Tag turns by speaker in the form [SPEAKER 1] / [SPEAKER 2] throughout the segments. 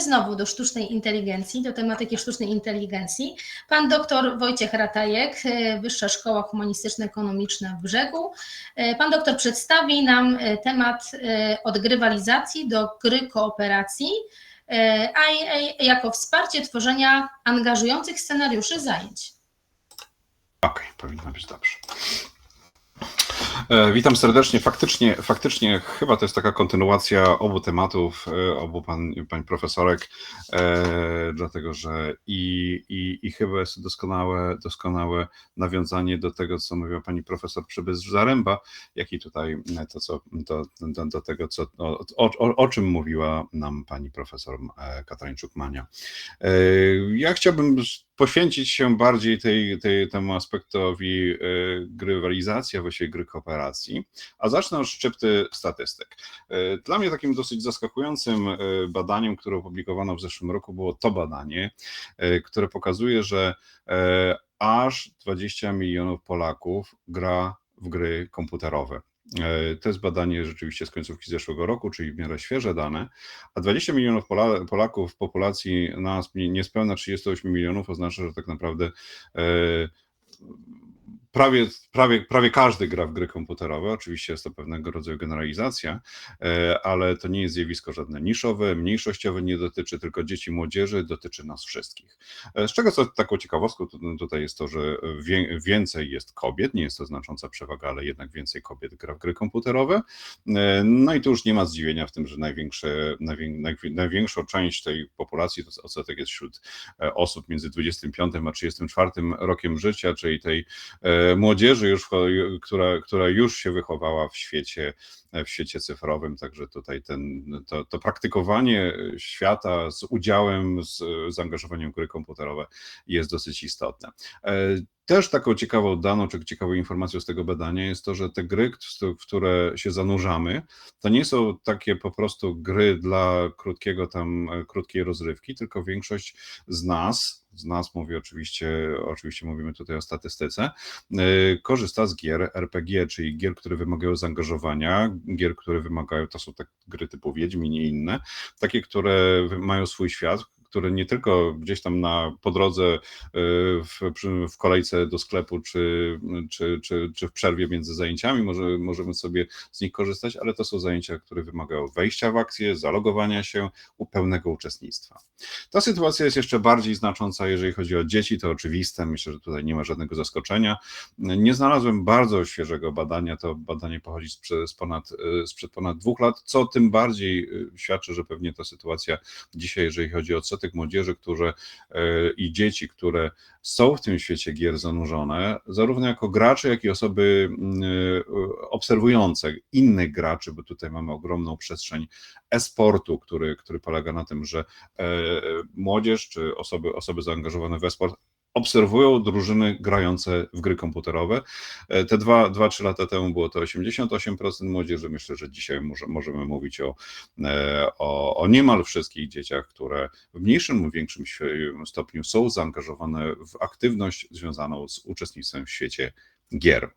[SPEAKER 1] Znowu do sztucznej inteligencji, do tematyki sztucznej inteligencji. Pan doktor Wojciech Ratajek, e, Wyższa Szkoła Humanistyczno-Ekonomiczna w Brzegu. E, Pan doktor przedstawi nam e, temat od grywalizacji do gry kooperacji, a jako wsparcie tworzenia angażujących scenariuszy zajęć.
[SPEAKER 2] Okej, powinno być dobrze. E, Witam serdecznie. Faktycznie, faktycznie chyba to jest taka kontynuacja obu tematów, e, obu pan, pań profesorek, e, dlatego że i, i, i chyba jest doskonałe, doskonałe nawiązanie do tego, co mówiła pani profesor Przybysz Zaręba, jak i tutaj to, co, do, do, do tego, co, o, o, o czym mówiła nam pani profesor Katarzyńczuk-Mania. E, Ja chciałbym poświęcić się bardziej tej, tej, temu aspektowi e, grywalizacji, a właściwie gry kooperacji, a zacznę od szczypty statystyk. E, Dla mnie takim dosyć zaskakującym e, badaniem, które opublikowano w zeszłym roku, było to badanie, które pokazuje, że aż 20 milionów Polaków gra w gry komputerowe. E, To jest badanie rzeczywiście z końcówki zeszłego roku, czyli w miarę świeże dane, a 20 milionów Pola- Polaków w populacji nas niespełna 38 milionów oznacza, że tak naprawdę e, prawie, prawie, prawie każdy gra w gry komputerowe. Oczywiście jest to pewnego rodzaju generalizacja, e, ale to nie jest zjawisko żadne niszowe, mniejszościowe, nie dotyczy tylko dzieci, młodzieży, dotyczy nas wszystkich. E, Z czego co taką ciekawostką tu- tutaj jest to, że więcej jest kobiet, nie jest to znacząca przewaga, ale jednak więcej kobiet gra w gry komputerowe. E, No i tu już nie ma zdziwienia w tym, że największe, najwię, najwi- największą część tej populacji, to odsetek jest wśród osób między 25 a 34 rokiem życia, czyli tej młodzieży już, która, która już się wychowała w świecie, w świecie cyfrowym, także tutaj ten, to, to praktykowanie świata z udziałem, z zaangażowaniem gry komputerowe jest dosyć istotne. E, Też taką ciekawą daną, czy ciekawą informacją z tego badania jest to, że te gry, w które się zanurzamy, to nie są takie po prostu gry dla krótkiego tam, e, krótkiej rozrywki, tylko większość z nas, z nas mówię oczywiście, oczywiście mówimy tutaj o statystyce, e, korzysta z gier RPG, czyli gier, które wymagają zaangażowania, gier, które wymagają, to są tak gry typu Wiedźmin i inne, takie, które mają swój świat, które nie tylko gdzieś tam na po drodze e, w, w kolejce do sklepu, czy, czy, czy, czy w przerwie między zajęciami może, możemy sobie z nich korzystać, ale to są zajęcia, które wymagają wejścia w akcję, zalogowania się, pełnego uczestnictwa. Ta sytuacja jest jeszcze bardziej znacząca, jeżeli chodzi o dzieci, to oczywiste, myślę, że tutaj nie ma żadnego zaskoczenia. Nie znalazłem bardzo świeżego badania, to badanie pochodzi sprzed, ponad, e, sprzed ponad dwóch lat, co tym bardziej e, świadczy, że pewnie ta sytuacja dzisiaj, jeżeli chodzi o odsetek młodzieży, które e, i dzieci, które są w tym świecie gier zanurzone, zarówno jako gracze, jak i osoby mm, e, obserwujące innych graczy, bo tutaj mamy ogromną przestrzeń e-sportu, który, który polega na tym, że e, młodzież czy osoby, osoby zaangażowane w e-sport obserwują drużyny grające w gry komputerowe. E, Te dwa, dwa, trzy lata temu było to 88% młodzieży. Myślę, że dzisiaj może, możemy mówić o, e, o, o niemal wszystkich dzieciach, które w mniejszym lub większym stopniu są zaangażowane w aktywność związaną z uczestnictwem w świecie gier.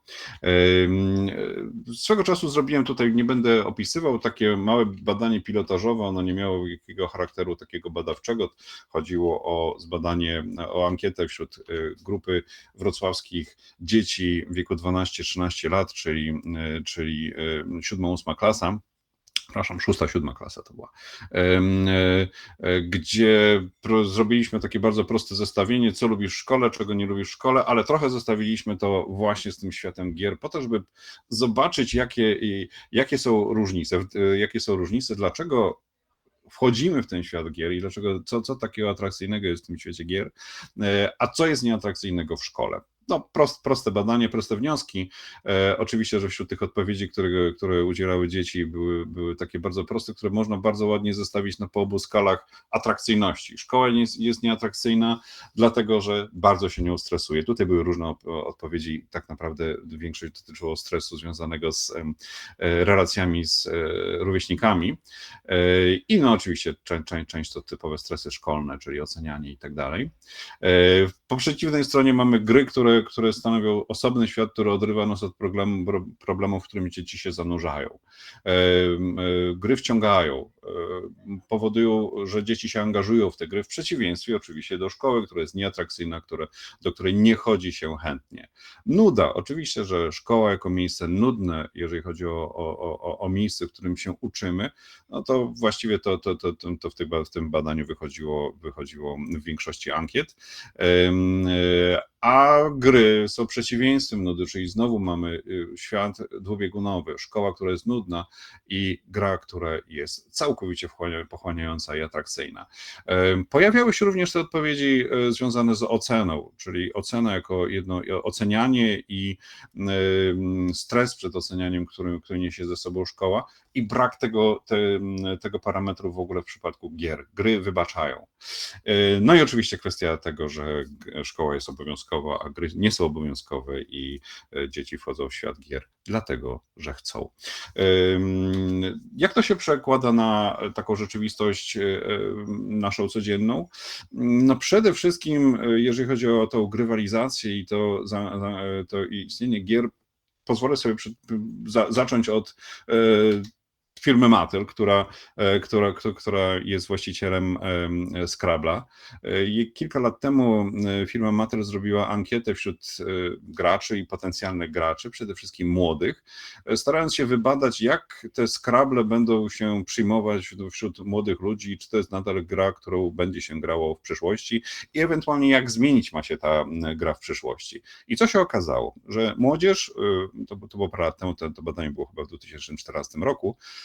[SPEAKER 2] Swego czasu zrobiłem tutaj, nie będę opisywał, takie małe badanie pilotażowe, ono nie miało jakiego charakteru takiego badawczego. Chodziło o zbadanie, o ankietę wśród y, grupy wrocławskich dzieci w wieku 12-13 lat, czyli, y, czyli 7-8 klasa przepraszam, szósta, siódma klasa to była, e, e, gdzie zrobiliśmy takie bardzo proste zestawienie, co lubisz w szkole, czego nie lubisz w szkole, ale trochę zestawiliśmy to właśnie z tym światem gier, po to, żeby zobaczyć, jakie, jakie są różnice, e, jakie są różnice, dlaczego wchodzimy w ten świat gier i dlaczego, co, co takiego atrakcyjnego jest w tym świecie gier, a co jest nieatrakcyjnego w szkole. No, prost, proste badanie, proste wnioski. E, oczywiście, że wśród tych odpowiedzi, które, które udzielały dzieci, były, były takie bardzo proste, które można bardzo ładnie zestawić na po obu skalach atrakcyjności. Szkoła jest, jest nieatrakcyjna, dlatego że bardzo się nią stresuje. Tutaj były różne odpowiedzi, tak naprawdę większość dotyczyło stresu związanego z e, relacjami z e, rówieśnikami. E, I no oczywiście czę- czę- część to typowe stresy szkolne, czyli ocenianie i tak dalej. E, Po przeciwnej stronie mamy gry, które, które, stanowią osobny świat, który odrywa nas od problemu, problemów, w którymi dzieci się zanurzają. E, e, Gry wciągają, e, powodują, że dzieci się angażują w te gry, w przeciwieństwie oczywiście do szkoły, która jest nieatrakcyjna, które, do której nie chodzi się chętnie. Nuda, oczywiście, że szkoła jako miejsce nudne, jeżeli chodzi o, o, o, o miejsce, w którym się uczymy, no to właściwie to, to, to, to, w, tym, w tym badaniu wychodziło, wychodziło w większości ankiet. A gry są przeciwieństwem nudy, czyli znowu mamy y, świat dwubiegunowy, szkoła, która jest nudna i gra, która jest całkowicie pochłaniająca i atrakcyjna. Pojawiały się również te odpowiedzi e, związane z oceną, czyli ocena jako jedno, ocenianie i stres przed ocenianiem, który, który niesie ze sobą szkoła i brak tego, te, tego parametru w ogóle w przypadku gier. Gry wybaczają. E, no i oczywiście kwestia tego, że szkoła jest obowiązkowa, a gry nie są obowiązkowe i e, dzieci wchodzą w świat gier dlatego, że chcą. Jak to się przekłada na taką rzeczywistość e, naszą codzienną? No przede wszystkim, jeżeli chodzi o tą grywalizację i to, to istnienie gier, pozwolę sobie przy, za, zacząć od firmy Mattel, która, e, która, która jest właścicielem Scrabla. E, kilka lat temu e, firma Mattel zrobiła ankietę wśród graczy i potencjalnych graczy, przede wszystkim młodych, starając się wybadać, jak te Scrabble będą się przyjmować wśród młodych ludzi, czy to jest nadal gra, którą będzie się grało w przyszłości i ewentualnie jak zmienić ma się ta gra w przyszłości. I co się okazało? Że młodzież, to, to było parę lat temu, to, to badanie było chyba w 2014 roku,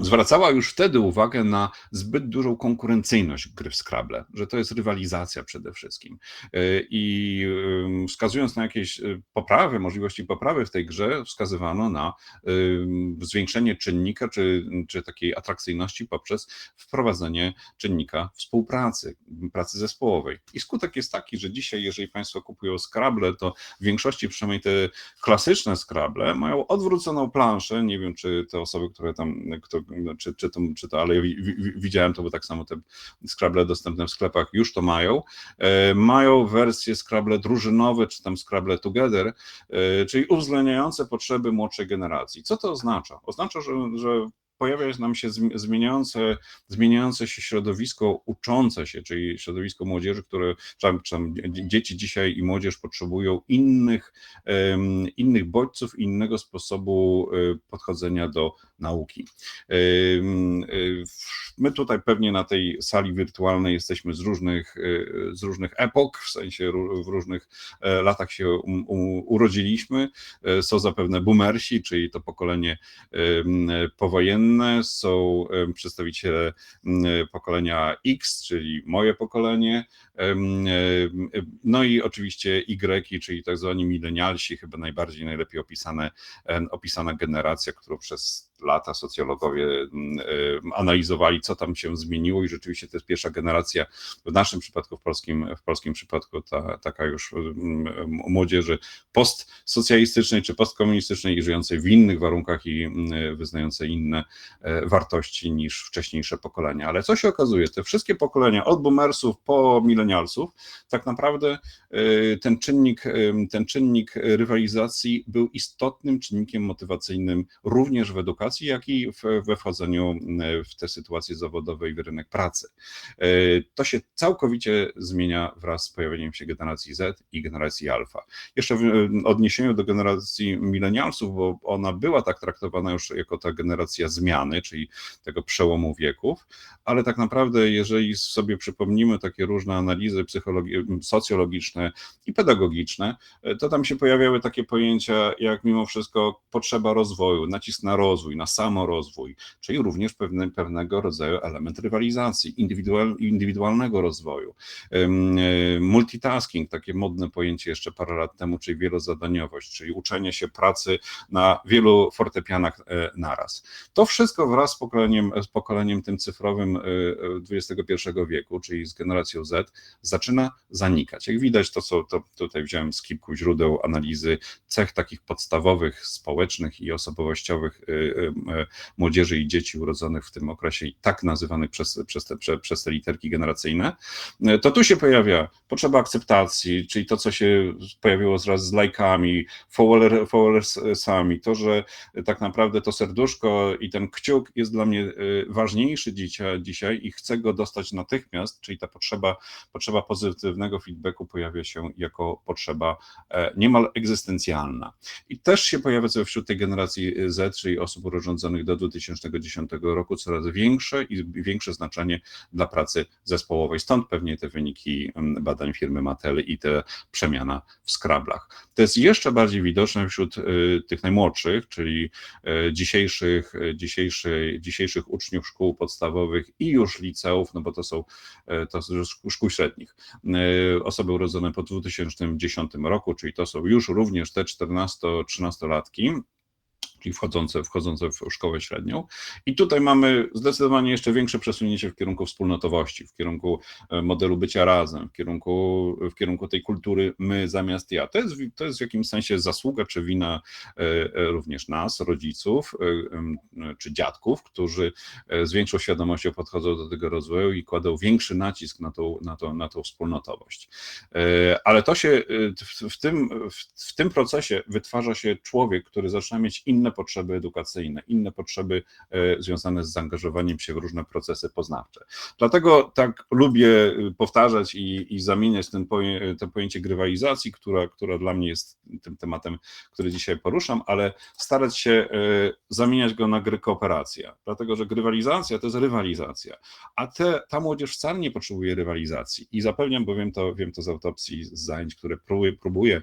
[SPEAKER 2] zwracała już wtedy uwagę na zbyt dużą konkurencyjność gry w Scrabble, że to jest rywalizacja przede wszystkim. Y, I wskazując na jakieś y, poprawy, możliwości poprawy w tej grze, wskazywano na zwiększenie czynnika czy, czy takiej atrakcyjności poprzez wprowadzenie czynnika współpracy, pracy zespołowej. I skutek jest taki, że dzisiaj, jeżeli Państwo kupują Scrabble, to w większości przynajmniej te klasyczne Scrabble mają odwróconą planszę. Nie wiem, czy te osoby, które tam, czy, czy, to, czy to, ale widziałem to, bo tak samo te Scrabble dostępne w sklepach już to mają. E, mają wersje Scrabble drużynowe, czy tam Scrabble Together, e, czyli uwzględniające potrzeby młodszej generacji. Co to oznacza? Oznacza, że, że pojawia nam się zmieniające, zmieniające się środowisko uczące się, czyli środowisko młodzieży, które, tam, tam dzieci dzisiaj i młodzież potrzebują innych, innych bodźców, innego sposobu e, podchodzenia do nauki. E, my tutaj pewnie na tej sali wirtualnej jesteśmy z różnych, e, z różnych epok, w sensie w różnych latach się urodziliśmy. Są zapewne boomersi, czyli to pokolenie powojenne, są przedstawiciele pokolenia X, czyli moje pokolenie, no i oczywiście Y, czyli tak zwani milenialsi, chyba najbardziej, najlepiej opisane, opisana generacja, którą przez lata socjologowie analizowali, co tam się zmieniło i rzeczywiście to jest pierwsza generacja, w naszym przypadku, w polskim, w polskim przypadku, ta, taka już młodzieży postsocjalistycznej czy postkomunistycznej i żyjącej w innych warunkach i wyznającej inne e, wartości niż wcześniejsze pokolenia. Ale co się okazuje, te wszystkie pokolenia, od boomersów po milenialsów, tak naprawdę e, ten czynnik, ten czynnik rywalizacji był istotnym czynnikiem motywacyjnym również w edukacji, jak i we wchodzeniu e, w te sytuacje zawodowe i w rynek pracy. E, to się całkowicie zmienia wraz z pojawieniem się generacji Z i generacji alfa. Jeszcze w odniesieniu do generacji milenialsów, bo ona była tak traktowana już jako ta generacja zmiany, czyli tego przełomu wieków, ale tak naprawdę, jeżeli sobie przypomnimy takie różne analizy socjologiczne i pedagogiczne, e, to tam się pojawiały takie pojęcia jak mimo wszystko potrzeba rozwoju, nacisk na rozwój, na samorozwój, czyli również pewne, pewnego rodzaju element rywalizacji, indywidual, indywidualnego rozwoju. E, multitasking, takie modne pojęcie jeszcze parę lat temu, czyli wielozadaniowość, czyli uczenie się pracy na wielu fortepianach e, naraz. To wszystko wraz z pokoleniem, z pokoleniem tym cyfrowym XXI wieku, czyli z generacją Z, zaczyna zanikać. Jak widać, to co to tutaj wziąłem z kilku źródeł analizy cech takich podstawowych, społecznych i osobowościowych e, młodzieży i dzieci urodzonych w tym okresie, i tak nazywanych przez, przez, te, prze, przez te literki generacyjne, to tu się pojawia potrzeba akceptacji, czyli to, co się pojawiło wraz z lajkami, follower, followersami, to, że tak naprawdę to serduszko i ten kciuk jest dla mnie y, ważniejszy dzisiaj, dzisiaj i chcę go dostać natychmiast, czyli ta potrzeba, potrzeba pozytywnego feedbacku pojawia się jako potrzeba e, niemal egzystencjalna. I też się pojawia co wśród tej generacji Z, czyli osób urodzonych do 2010 roku, coraz większe i większe znaczenie dla pracy zespołowej. Stąd pewnie te wyniki badań firmy Mattel i te przemiana w skrablach. To jest jeszcze bardziej widoczne wśród y, tych najmłodszych, czyli dzisiejszych, y, dzisiejszych, uczniów szkół podstawowych i już liceów, no bo to są to szkół średnich. Osoby urodzone po 2010 roku, czyli to są już również te 14-13-latki czyli wchodzące, wchodzące w szkołę średnią. I tutaj mamy zdecydowanie jeszcze większe przesunięcie w kierunku wspólnotowości, w kierunku e, modelu bycia razem, w kierunku, w kierunku tej kultury my zamiast ja. To jest, to jest w jakimś sensie zasługa czy wina e, e, również nas, rodziców czy dziadków, którzy z większą świadomością podchodzą do tego rozwoju i kładą większy nacisk na tą, na tą, na tą wspólnotowość. Ale to się w, tym, w tym procesie wytwarza się człowiek, który zaczyna mieć inne inne potrzeby edukacyjne, inne potrzeby e, związane z zaangażowaniem się w różne procesy poznawcze. Dlatego tak lubię e, powtarzać i, i zamieniać ten poje, to pojęcie grywalizacji, która, która dla mnie jest tym tematem, który dzisiaj poruszam, ale starać się e, zamieniać go na gry kooperacja, dlatego że grywalizacja to jest rywalizacja, a te, ta młodzież wcale nie potrzebuje rywalizacji i zapewniam, bo wiem to, wiem to z autopsji, z zajęć, które próbuję, próbuję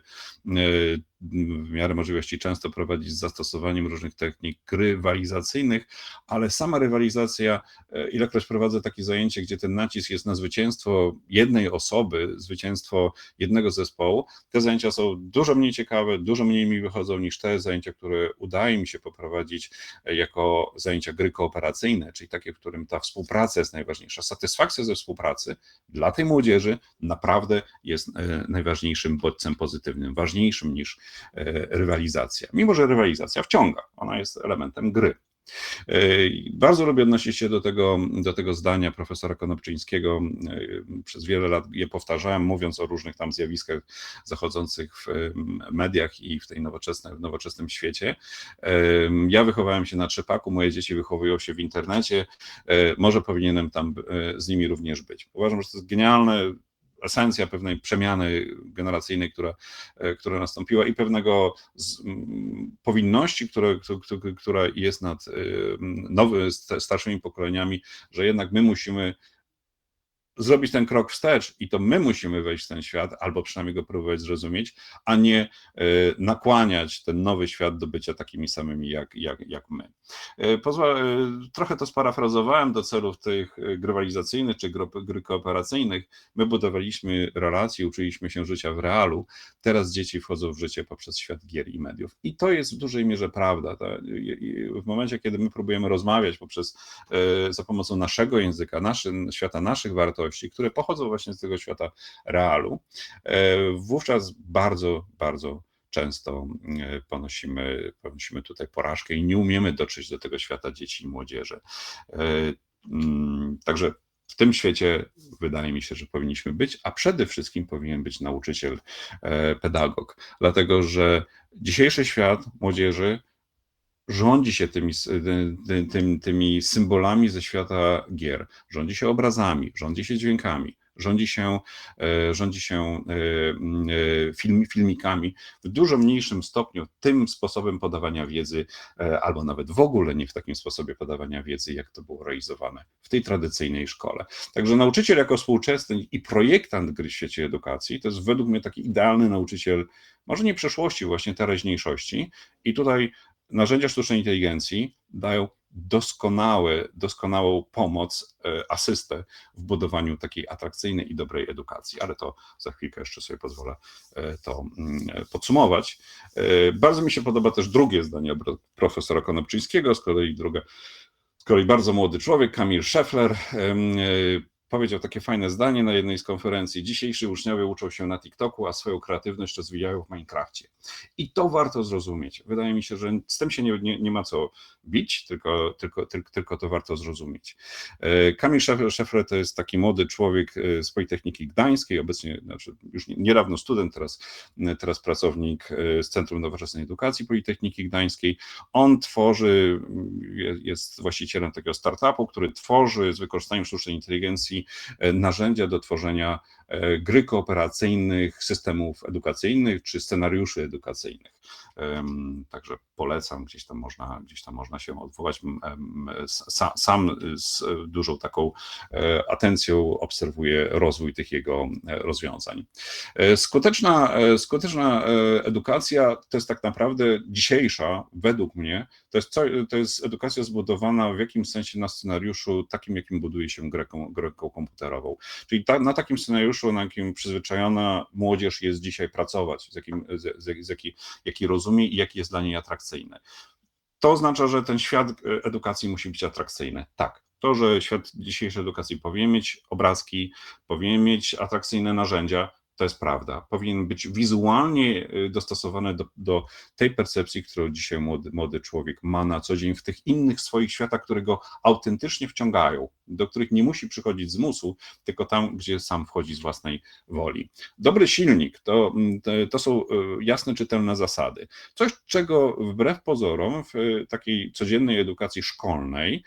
[SPEAKER 2] w miarę możliwości często prowadzić z zastosowaniem różnych technik rywalizacyjnych, ale sama rywalizacja, e, ilekroć prowadzę takie zajęcie, gdzie ten nacisk jest na zwycięstwo jednej osoby, zwycięstwo jednego zespołu, te zajęcia są dużo mniej ciekawe, dużo mniej mi wychodzą niż te zajęcia, które udaje mi się poprowadzić e, jako zajęcia gry kooperacyjne, czyli takie, w którym ta współpraca jest najważniejsza. Satysfakcja ze współpracy dla tej młodzieży naprawdę jest e, najważniejszym bodźcem pozytywnym, ważniejszym niż rywalizacja. Mimo, że rywalizacja wciąga, ona jest elementem gry. E, bardzo lubię odnosić się do tego, do tego zdania profesora Konopczyńskiego. E, przez wiele lat je powtarzałem, mówiąc o różnych tam zjawiskach zachodzących w mediach i w tej nowoczesnej, w nowoczesnym świecie. Ja wychowałem się na trzepaku, moje dzieci wychowują się w internecie. Może powinienem tam z nimi również być. Uważam, że to jest genialne esencja pewnej przemiany generacyjnej, która, e, która nastąpiła i pewnego z, powinności, które, która jest nad y, nowy, starszymi pokoleniami, że jednak my musimy zrobić ten krok wstecz i to my musimy wejść w ten świat, albo przynajmniej go próbować zrozumieć, a nie e, nakłaniać ten nowy świat do bycia takimi samymi jak, jak, jak my. E, pozwól, e, trochę to sparafrazowałem do celów tych grywalizacyjnych czy gry kooperacyjnych. My budowaliśmy relacje, uczyliśmy się życia w realu. Teraz dzieci wchodzą w życie poprzez świat gier i mediów. I to jest w dużej mierze prawda. W momencie, kiedy my próbujemy rozmawiać poprzez za pomocą naszego języka, naszy, świata naszych wartości, które pochodzą właśnie z tego świata realu, e, wówczas bardzo, bardzo często e, ponosimy, ponosimy tutaj porażkę i nie umiemy dotrzeć do tego świata dzieci i młodzieży. E, mm, także w tym świecie wydaje mi się, że powinniśmy być, a przede wszystkim powinien być nauczyciel, pedagog, dlatego że dzisiejszy świat młodzieży rządzi się tymi, tymi, tymi symbolami ze świata gier, rządzi się obrazami, rządzi się dźwiękami, rządzi się, e, rządzi się e, e, film, filmikami w dużo mniejszym stopniu tym sposobem podawania wiedzy, albo nawet w ogóle nie w takim sposobie podawania wiedzy, jak to było realizowane w tej tradycyjnej szkole. Także nauczyciel jako współczesny i projektant gry w świecie edukacji to jest według mnie taki idealny nauczyciel, może nie przeszłości, właśnie teraźniejszości. I tutaj narzędzia sztucznej inteligencji dają doskonałe, doskonałą pomoc, e, asystę w budowaniu takiej atrakcyjnej i dobrej edukacji, ale to za chwilkę jeszcze sobie pozwolę e, to mm, podsumować. E, bardzo mi się podoba też drugie zdanie profesora Konopczyńskiego, z kolei druga, z kolei bardzo młody człowiek, Kamil Szefler, powiedział takie fajne zdanie na jednej z konferencji. Dzisiejsi uczniowie uczą się na TikToku, a swoją kreatywność rozwijają w Minecrafcie. I to warto zrozumieć. Wydaje mi się, że z tym się nie, nie, nie ma co bić, tylko, tylko, tylko, tylko to warto zrozumieć. E, Kamil Szefre to jest taki młody człowiek e, z Politechniki Gdańskiej, obecnie znaczy już niedawno student, teraz, teraz pracownik e, z Centrum Nowoczesnej Edukacji Politechniki Gdańskiej. On tworzy, jest właścicielem takiego startupu, który tworzy z wykorzystaniem sztucznej inteligencji narzędzia do tworzenia gry kooperacyjnych, systemów edukacyjnych czy scenariuszy edukacyjnych. Także polecam, gdzieś tam można, gdzieś tam można się odwołać. Sam z dużą taką atencją obserwuję rozwój tych jego rozwiązań. Skuteczna, skuteczna edukacja to jest tak naprawdę dzisiejsza, według mnie, to jest, to jest edukacja zbudowana w jakimś sensie na scenariuszu takim, jakim buduje się grę, grę komputerową. Czyli ta, na takim scenariuszu, na jakim przyzwyczajona młodzież jest dzisiaj pracować, z jakim, z, z, z jaki, jaki rozumie i jaki jest dla niej atrakcyjny. To oznacza, że ten świat edukacji musi być atrakcyjny. Tak. To, że świat dzisiejszej edukacji powinien mieć obrazki, powinien mieć atrakcyjne narzędzia, to jest prawda. Powinien być wizualnie dostosowany do, do tej percepcji, którą dzisiaj młody, młody człowiek ma na co dzień w tych innych swoich światach, które go autentycznie wciągają, do których nie musi przychodzić z musu, tylko tam, gdzie sam wchodzi z własnej woli. Dobry silnik to, to są jasne, czytelne zasady. Coś, czego wbrew pozorom w takiej codziennej edukacji szkolnej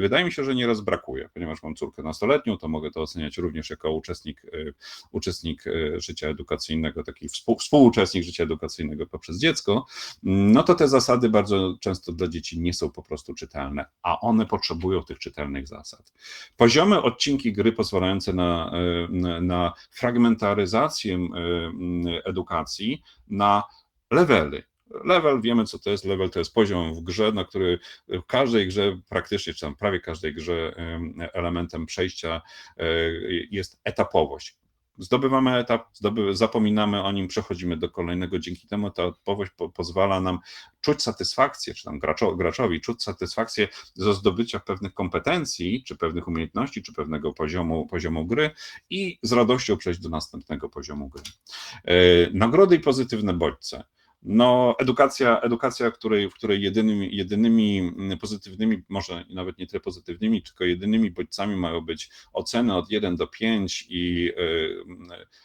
[SPEAKER 2] wydaje mi się, że nieraz brakuje, ponieważ mam córkę nastoletnią, to mogę to oceniać również jako uczestnik, uczestnik życia edukacyjnego, taki współ, współuczestnik życia edukacyjnego poprzez dziecko, no to te zasady bardzo często dla dzieci nie są po prostu czytelne, a one potrzebują tych czytelnych zasad. Poziome odcinki gry pozwalające na, na, na fragmentaryzację edukacji, na levely, Level, wiemy co to jest. Level to jest poziom w grze, na który w każdej grze, praktycznie, czy tam prawie każdej grze, elementem przejścia jest etapowość zdobywamy etap, zdoby, zapominamy o nim, przechodzimy do kolejnego. Dzięki temu ta odpowiedź po, pozwala nam czuć satysfakcję, czy tam graczo, graczowi czuć satysfakcję ze zdobycia pewnych kompetencji, czy pewnych umiejętności, czy pewnego poziomu, poziomu gry i z radością przejść do następnego poziomu gry. Nagrody i pozytywne bodźce. No, edukacja, edukacja której, w której jedynymi, jedynymi pozytywnymi, może nawet nie tyle pozytywnymi, tylko jedynymi bodźcami mają być oceny od 1 do 5 i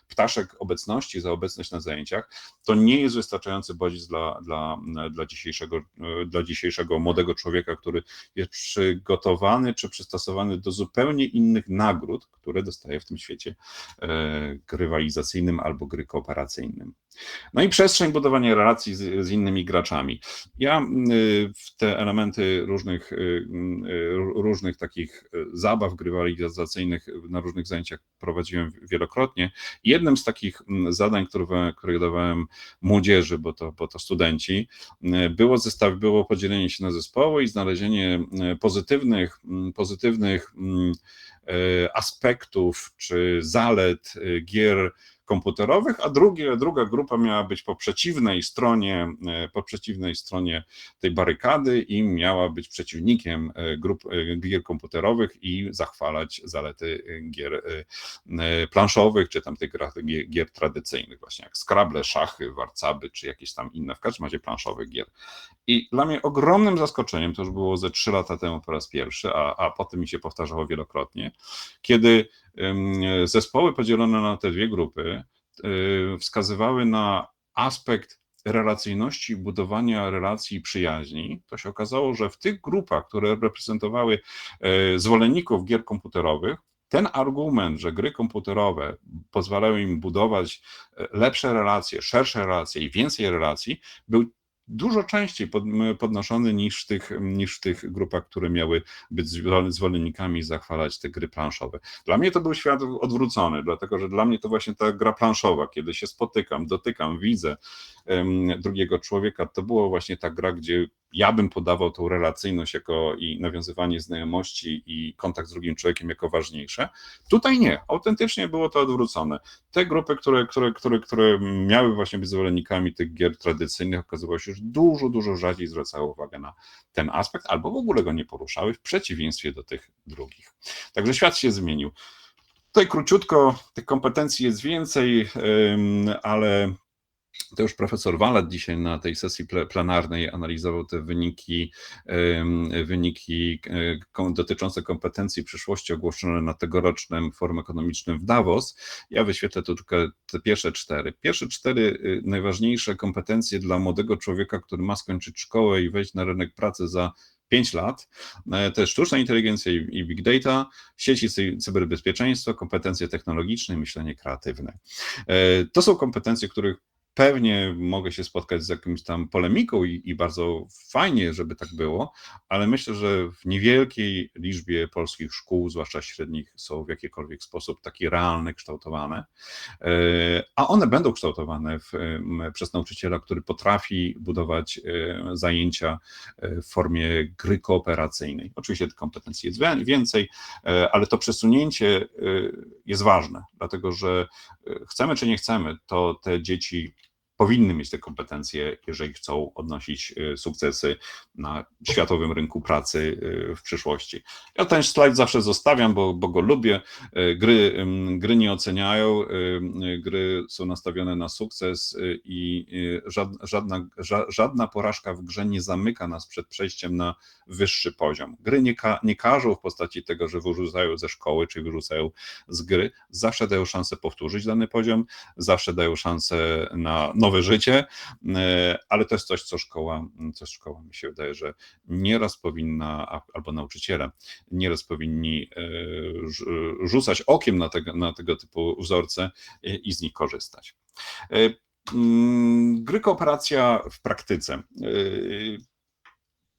[SPEAKER 2] ptaszek obecności za obecność na zajęciach, to nie jest wystarczający bodziec dla, dla, dla, dzisiejszego, dla dzisiejszego młodego człowieka, który jest przygotowany czy przystosowany do zupełnie innych nagród, które dostaje w tym świecie rywalizacyjnym albo gry kooperacyjnym. No i przestrzeń budowania relacji z, z, innymi graczami. Ja w te elementy różnych, różnych takich zabaw grywalizacyjnych na różnych zajęciach prowadziłem wielokrotnie. Jednym z takich zadań, które, które dawałem młodzieży, bo to, bo to studenci, było, zestaw, było podzielenie się na zespoły i znalezienie pozytywnych, pozytywnych aspektów czy zalet gier komputerowych, a drugie, druga grupa miała być po przeciwnej stronie, e, po przeciwnej stronie tej barykady i miała być przeciwnikiem e, grup e, gier komputerowych i zachwalać zalety gier planszowych, czy tam tych gier, gier tradycyjnych, właśnie jak Scrabble, szachy, warcaby, czy jakieś tam inne, w każdym razie planszowych gier. I dla mnie ogromnym zaskoczeniem, to już było ze trzy lata temu po raz pierwszy, a, a potem mi się powtarzało wielokrotnie, kiedy zespoły podzielone na te dwie grupy y, wskazywały na aspekt relacyjności, budowania relacji i przyjaźni, to się okazało, że w tych grupach, które reprezentowały e, zwolenników gier komputerowych, ten argument, że gry komputerowe pozwalają im budować e, lepsze relacje, szersze relacje i więcej relacji, był dużo częściej pod, podnoszony niż w, tych, niż tych grupach, które miały być zwolennikami zachwalać te gry planszowe. Dla mnie to był świat odwrócony, dlatego że dla mnie to właśnie ta gra planszowa, kiedy się spotykam, dotykam, widzę um, drugiego człowieka, to było właśnie ta gra, gdzie ja bym podawał tą relacyjność jako i nawiązywanie znajomości i kontakt z drugim człowiekiem jako ważniejsze. Tutaj nie, autentycznie było to odwrócone. Te grupy, które, które, które, które miały właśnie być zwolennikami tych gier tradycyjnych, okazywało się, że dużo, dużo rzadziej zwracały uwagę na ten aspekt, albo w ogóle go nie poruszały, w przeciwieństwie do tych drugich. Także świat się zmienił. Tutaj króciutko, tych kompetencji jest więcej, ale to już profesor Walat dzisiaj na tej sesji ple- plenarnej analizował te wyniki, wyniki kom- dotyczące kompetencji przyszłości ogłoszone na tegorocznym forum ekonomicznym w Davos. Ja wyświetlę tu tylko te pierwsze cztery. Pierwsze cztery y, najważniejsze kompetencje dla młodego człowieka, który ma skończyć szkołę i wejść na rynek pracy za 5 lat, e, to jest sztuczna inteligencja i big data, sieci cy- cyberbezpieczeństwa, kompetencje technologiczne i myślenie kreatywne. E, To są kompetencje, których pewnie mogę się spotkać z jakimś tam polemiką i, i bardzo fajnie, żeby tak było, ale myślę, że w niewielkiej liczbie polskich szkół, zwłaszcza średnich, są w jakikolwiek sposób takie realne kształtowane, E, a one będą kształtowane w, przez nauczyciela, który potrafi budować e, zajęcia e, w formie gry kooperacyjnej. Oczywiście tych kompetencji jest więcej, ale to przesunięcie jest ważne, dlatego że chcemy czy nie chcemy, to te dzieci powinny mieć te kompetencje, jeżeli chcą odnosić e, sukcesy na światowym rynku pracy e, w przyszłości. Ja ten slajd zawsze zostawiam, bo, bo go lubię. E, Gry, gry nie oceniają, gry są nastawione na sukces i żad- żadna, ża- żadna porażka w grze nie zamyka nas przed przejściem na wyższy poziom. Gry nie, ka- nie każą w postaci tego, że wyrzucają ze szkoły czy wyrzucają z gry, zawsze dają szansę powtórzyć dany poziom, zawsze dają szansę na nowe życie, e, ale to jest coś, co szkoła, co szkoła mi się wydaje, że nieraz powinna, albo nauczyciele, nieraz powinni e, rz- rzucać okiem na tego, na tego typu wzorce e, i z nich korzystać. Mm, Gry kooperacja w praktyce.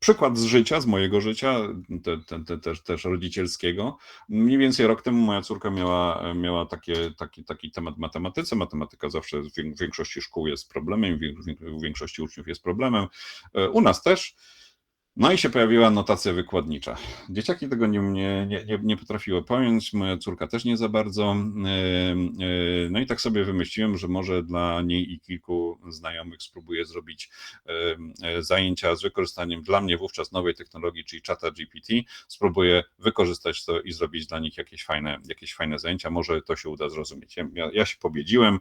[SPEAKER 2] Przykład z życia, z mojego życia, te, te, te, też, też rodzicielskiego. Mniej więcej rok temu moja córka miała, miała takie, taki, taki temat matematyce. Matematyka zawsze w większości szkół jest problemem, w większości uczniów jest problemem. E, U nas też. No i się pojawiła notacja wykładnicza. Dzieciaki tego nie, nie, nie, nie- potrafiły pojąć, moja córka też nie za bardzo. E, e, No i tak sobie wymyśliłem, że może dla niej i kilku znajomych spróbuję zrobić e, zajęcia z wykorzystaniem dla mnie wówczas nowej technologii, czyli czata GPT. Spróbuję wykorzystać to i zrobić dla nich jakieś fajne, jakieś fajne zajęcia. Może to się uda zrozumieć. Ja, ja się pobiedziłem,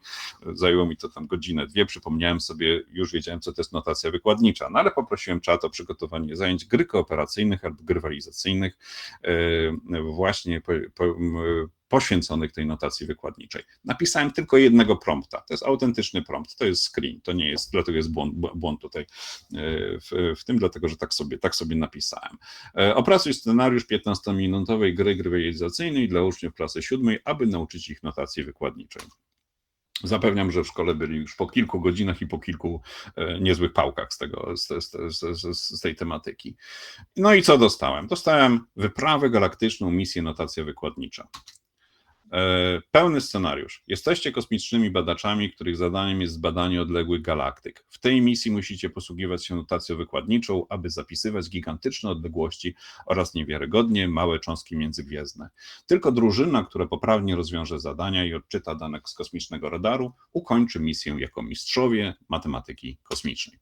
[SPEAKER 2] zajęło mi to tam godzinę, dwie. Przypomniałem sobie, już wiedziałem, co to jest notacja wykładnicza, no ale poprosiłem czat o przygotowanie zajęć gry kooperacyjnych albo gry e, właśnie po, po, poświęconych tej notacji wykładniczej. Napisałem tylko jednego prompta. To jest autentyczny prompt, to jest screen, to nie jest, dlatego jest błąd, błąd tutaj e, w, w tym, dlatego że tak sobie, tak sobie napisałem. E, Opracuj scenariusz 15-minutowej gry rywalizacyjnej dla uczniów klasy siódmej, aby nauczyć ich notacji wykładniczej. Zapewniam, że w szkole byli już po kilku godzinach i po kilku e, niezłych pałkach z, tego, z, z, z, tej tematyki. No i co dostałem? Dostałem wyprawę galaktyczną, misję notacja wykładnicza. E, Pełny scenariusz. Jesteście kosmicznymi badaczami, których zadaniem jest zbadanie odległych galaktyk. W tej misji musicie posługiwać się notacją wykładniczą, aby zapisywać gigantyczne odległości oraz niewiarygodnie małe cząstki międzygwiezdne. Tylko drużyna, która poprawnie rozwiąże zadania i odczyta dane z kosmicznego radaru, ukończy misję jako mistrzowie matematyki kosmicznej.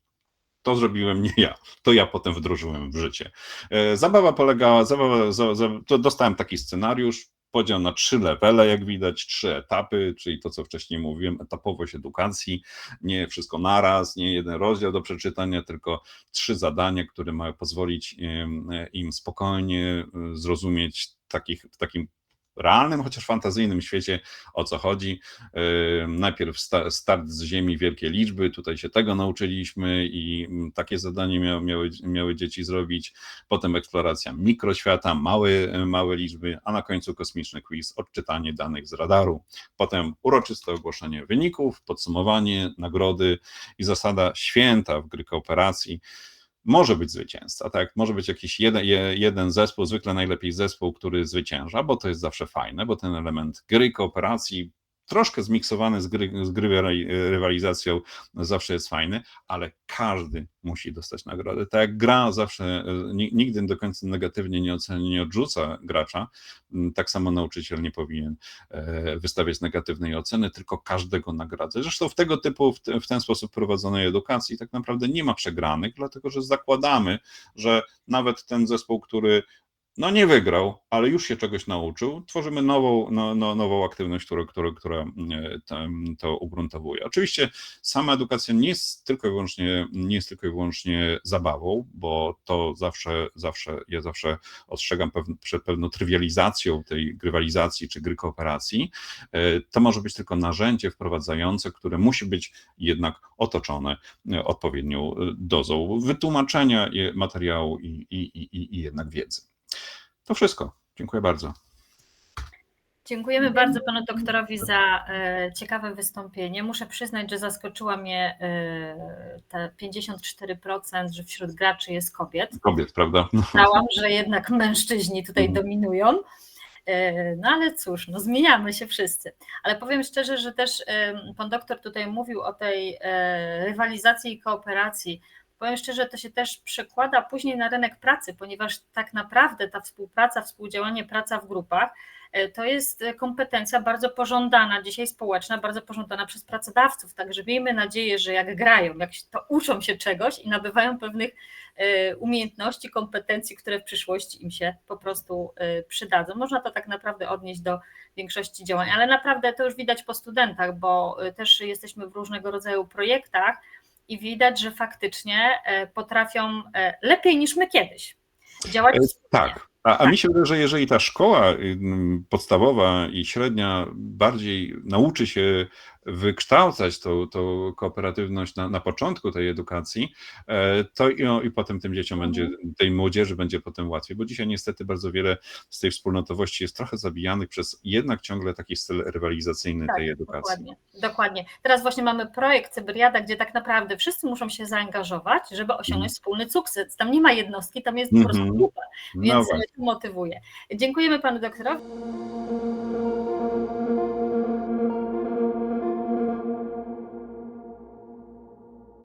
[SPEAKER 2] To zrobiłem nie ja, to ja potem wdrożyłem w życie. E, Zabawa polegała, zabawa, za, za, to dostałem taki scenariusz, podział na trzy levele, jak widać, trzy etapy, czyli to, co wcześniej mówiłem, etapowość edukacji, nie wszystko naraz, nie jeden rozdział do przeczytania, tylko trzy zadania, które mają pozwolić im, spokojnie zrozumieć takich, w takim realnym, chociaż fantazyjnym świecie, o co chodzi. Najpierw sta- start z ziemi, wielkie liczby, tutaj się tego nauczyliśmy i mm, takie zadanie miały, miały, miały dzieci zrobić. Potem eksploracja mikroświata, małe, małe liczby, a na końcu kosmiczny quiz, odczytanie danych z radaru. Potem uroczyste ogłoszenie wyników, podsumowanie, nagrody i zasada święta w gry kooperacji. Może być zwycięzca, tak? Może być jakiś jeden, je- jeden zespół, zwykle najlepiej zespół, który zwycięża, bo to jest zawsze fajne, bo ten element gry, kooperacji, troszkę zmiksowany z gry, z gry rywali- rywalizacją, zawsze jest fajny, ale każdy musi dostać nagrodę. Tak jak gra zawsze e, ni- nigdy do końca negatywnie nie ocenia, nie odrzuca gracza, tak samo nauczyciel nie powinien e, wystawiać negatywnej oceny, tylko każdego nagradzać. Zresztą w tego typu, w ten sposób prowadzonej edukacji tak naprawdę nie ma przegranych, dlatego że zakładamy, że nawet ten zespół, który no nie wygrał, ale już się czegoś nauczył, tworzymy nową, no, no, nową aktywność, która, która, która e, to ugruntowuje. Oczywiście sama edukacja nie jest tylko i wyłącznie, nie jest tylko i wyłącznie zabawą, bo to zawsze, zawsze, ja zawsze ostrzegam przed pewną trywializacją tej grywalizacji czy gry kooperacji. E, To może być tylko narzędzie wprowadzające, które musi być jednak otoczone e, odpowiednią dozą wytłumaczenia materiału i, i, i, i jednak wiedzy. To wszystko. Dziękuję bardzo.
[SPEAKER 3] Dziękujemy bardzo panu doktorowi za e, ciekawe wystąpienie. Muszę przyznać, że zaskoczyła mnie e, te 54%, że wśród graczy jest kobiet.
[SPEAKER 2] Kobiet, prawda?
[SPEAKER 3] Myślałam, że jednak mężczyźni tutaj
[SPEAKER 2] Mhm.
[SPEAKER 3] dominują. E, No ale cóż, no zmieniamy się wszyscy. Ale powiem szczerze, że też pan doktor tutaj mówił o tej rywalizacji i kooperacji. Powiem szczerze, to się też przekłada później na rynek pracy, ponieważ tak naprawdę ta współpraca, współdziałanie, praca w grupach e, to jest kompetencja bardzo pożądana dzisiaj społeczna, bardzo pożądana przez pracodawców. Także miejmy nadzieję, że jak grają, jak to uczą się czegoś i nabywają pewnych e, umiejętności, kompetencji, które w przyszłości im się po prostu e, przydadzą. Można to tak naprawdę odnieść do większości działań, ale naprawdę to już widać po studentach, bo e, też jesteśmy w różnego rodzaju projektach i widać, że faktycznie e, potrafią e, lepiej niż my kiedyś działać.
[SPEAKER 2] E. Tak. A, a mi się wydaje, że jeżeli ta szkoła podstawowa i średnia bardziej nauczy się wykształcać tą, tą kooperatywność na, na początku tej edukacji, e, to i, i potem tym dzieciom
[SPEAKER 3] Mhm.
[SPEAKER 2] będzie, tej młodzieży będzie potem łatwiej, bo dzisiaj niestety bardzo wiele z tej wspólnotowości jest trochę zabijanych przez jednak ciągle taki styl rywalizacyjny
[SPEAKER 3] Tak,
[SPEAKER 2] tej edukacji.
[SPEAKER 3] Dokładnie, dokładnie. Teraz właśnie mamy projekt Cyberiada, gdzie tak naprawdę wszyscy muszą się zaangażować, żeby osiągnąć wspólny sukces. Tam nie ma jednostki, tam jest po prostu
[SPEAKER 2] Mhm.
[SPEAKER 3] grupa,
[SPEAKER 2] No
[SPEAKER 3] więc
[SPEAKER 2] właśnie.
[SPEAKER 3] to motywuje. Dziękujemy panu doktorowi.